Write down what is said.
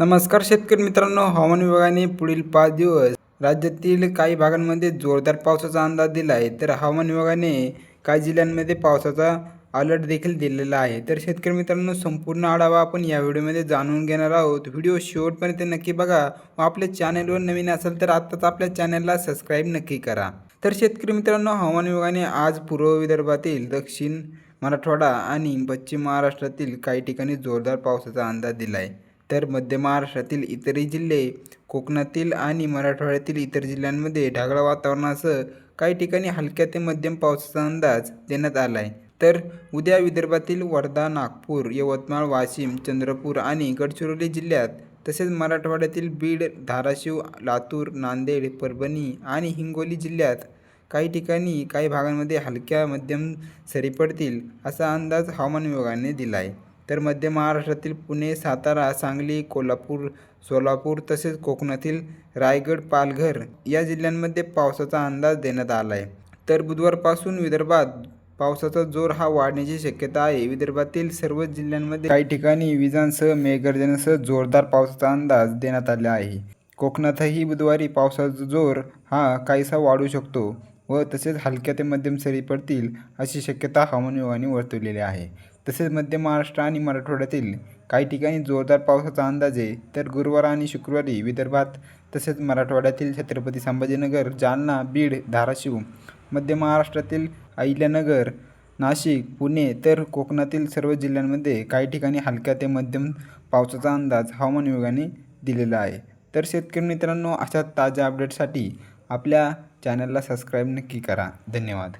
नमस्कार शेतकरी मित्रांनो हवामान विभागाने पुढील पाच दिवस राज्यातील काही भागांमध्ये जोरदार पावसाचा अंदाज दिला आहे. तर हवामान विभागाने काही जिल्ह्यांमध्ये पावसाचा अलर्ट देखील दिलेला आहे. तर शेतकरी मित्रांनो संपूर्ण आढावा आपण या व्हिडिओमध्ये जाणून घेणार आहोत. व्हिडिओ शेवटपर्यंत नक्की बघा व आपल्या चॅनलवर नवीन असेल तर आत्ताच आपल्या चॅनलला सबस्क्राईब नक्की करा. तर शेतकरी मित्रांनो हवामान विभागाने आज पूर्व विदर्भातील दक्षिण मराठवाडा आणि पश्चिम महाराष्ट्रातील काही ठिकाणी जोरदार पावसाचा अंदाज दिला आहे. तर मध्य महाराष्ट्रातील इतरही जिल्हे कोकणातील आणि मराठवाड्यातील इतर जिल्ह्यांमध्ये ढगाळ वातावरणासह काही ठिकाणी हलक्या ते मध्यम पावसाचा अंदाज देण्यात आला आहे तर उद्या विदर्भातील वर्धा नागपूर यवतमाळ वाशिम चंद्रपूर आणि गडचिरोली जिल्ह्यात तसेच मराठवाड्यातील बीड धाराशिव लातूर नांदेड परभणी आणि हिंगोली जिल्ह्यात काही ठिकाणी काही भागांमध्ये हलक्या मध्यम सरी पडतील असा अंदाज हवामान विभागाने दिला आहे तर मध्य महाराष्ट्रातील पुणे सातारा सांगली कोल्हापूर सोलापूर तसेच कोकणातील रायगड पालघर या जिल्ह्यांमध्ये पावसाचा अंदाज देण्यात आला आहे तर बुधवारपासून विदर्भात पावसाचा जोर हा वाढण्याची शक्यता आहे. विदर्भातील सर्व जिल्ह्यांमध्ये काही ठिकाणी विजांसह मेघगर्जनेसह जोरदार पावसाचा अंदाज देण्यात आला आहे. कोकणातही बुधवारी पावसाचा जोर हा काहीसा वाढू शकतो व तसेच हलक्या ते मध्यम सरी पडतील अशी शक्यता हवामान विभागाने वर्तवलेली आहे. तसेच मध्य महाराष्ट्र आणि मराठवाड्यातील काही ठिकाणी जोरदार पावसाचा अंदाज आहे तर गुरुवार आणि शुक्रवारी विदर्भात तसेच मराठवाड्यातील छत्रपती संभाजीनगर जालना बीड धाराशिव मध्य महाराष्ट्रातील अहिल्यानगर नाशिक पुणे तर कोकणातील सर्व जिल्ह्यांमध्ये काही ठिकाणी हलक्या ते मध्यम पावसाचा अंदाज हवामान विभागाने दिलेला आहे. तर शेतकरी मित्रांनो अशा ताज्या अपडेटसाठी आपल्या चॅनलला सबस्क्राईब नक्की करा. धन्यवाद.